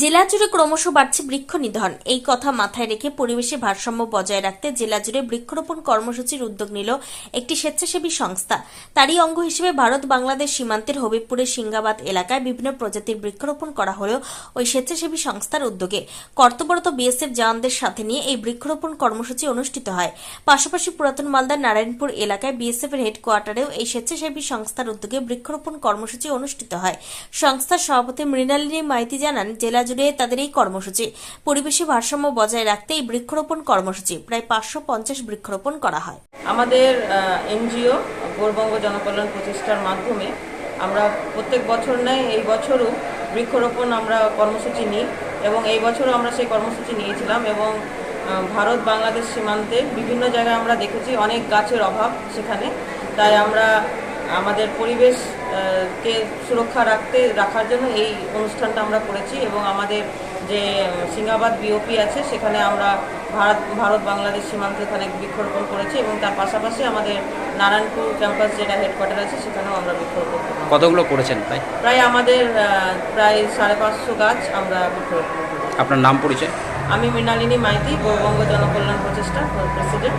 জেলা জুড়ে ক্রমশ বাড়ছে বৃক্ষ নিধন। এই কথা মাথায় রেখে পরিবেশে ভারসাম্য বজায় রাখতে জেলা জুড়ে বৃক্ষরোপণ কর্মসূচির উদ্যোগ নিল একটি স্বেচ্ছাসেবী সংস্থা। তারই অঙ্গ হিসেবে ভারত বাংলাদেশ সীমান্তের হবিবপুরের সিঙ্গাবাদ এলাকায় বিভিন্ন প্রজাতির বৃক্ষরোপণ করা হলেও ওই স্বেচ্ছাসেবী সংস্থার উদ্যোগে। কর্তব্যরত বিএসএফ জওয়ানদের সাথে নিয়ে এই বৃক্ষরোপণ কর্মসূচি অনুষ্ঠিত হয়। পাশাপাশি পুরাতন মালদার নারায়ণপুর এলাকায় বিএসএফ এর হেডকোয়ার্টারেও এই স্বেচ্ছাসেবী সংস্থার উদ্যোগে বৃক্ষরোপণ কর্মসূচি অনুষ্ঠিত হয়। সংস্থার সভাপতি মৃণালিনী মাইতি জানান, জেলা জুড়ে তাদের এই কর্মসূচি। পরিবেশে ভারসাম্য বজায় রাখতে এই বৃক্ষরোপণ কর্মসূচি, প্রায় পাঁচশো পঞ্চাশ বৃক্ষরোপণ করা হয়। আমাদের এনজিও, গৌরবঙ্গ জনকল্যাণ প্রচেষ্টার মাধ্যমে আমরা প্রত্যেক বছর নেয় এই বছরও বৃক্ষরোপণ আমরা কর্মসূচি নিই এবং এই বছরও আমরা সেই কর্মসূচি নিয়েছিলাম এবং ভারত বাংলাদেশ সীমান্তে বিভিন্ন জায়গায় আমরা দেখেছি অনেক গাছের অভাব সেখানে। তাই আমরা আমাদের পরিবেশকে সুরক্ষা রাখতে রাখার জন্য এই অনুষ্ঠানটা আমরা করেছি এবং আমাদের যে সিঙ্গাবাদ বিওপি আছে সেখানে আমরা ভারত ভারত বাংলাদেশ সীমান্তে ওখানে বৃক্ষরোপণ করেছি এবং তার পাশাপাশি আমাদের নারায়ণপুর ক্যাম্পাস যেটা হেডকোয়ার্টার আছে সেখানেও আমরা বৃক্ষরোপণ করেছি। কতগুলো করেছেন প্রায়? প্রায় আমাদের প্রায় সাড়ে পাঁচশো গাছ আমরা বৃক্ষরোপণ করেছি। আপনার নাম পরিচয়? আমি Mrinalini Maity Gourbanga Jankalyan Prochesta president.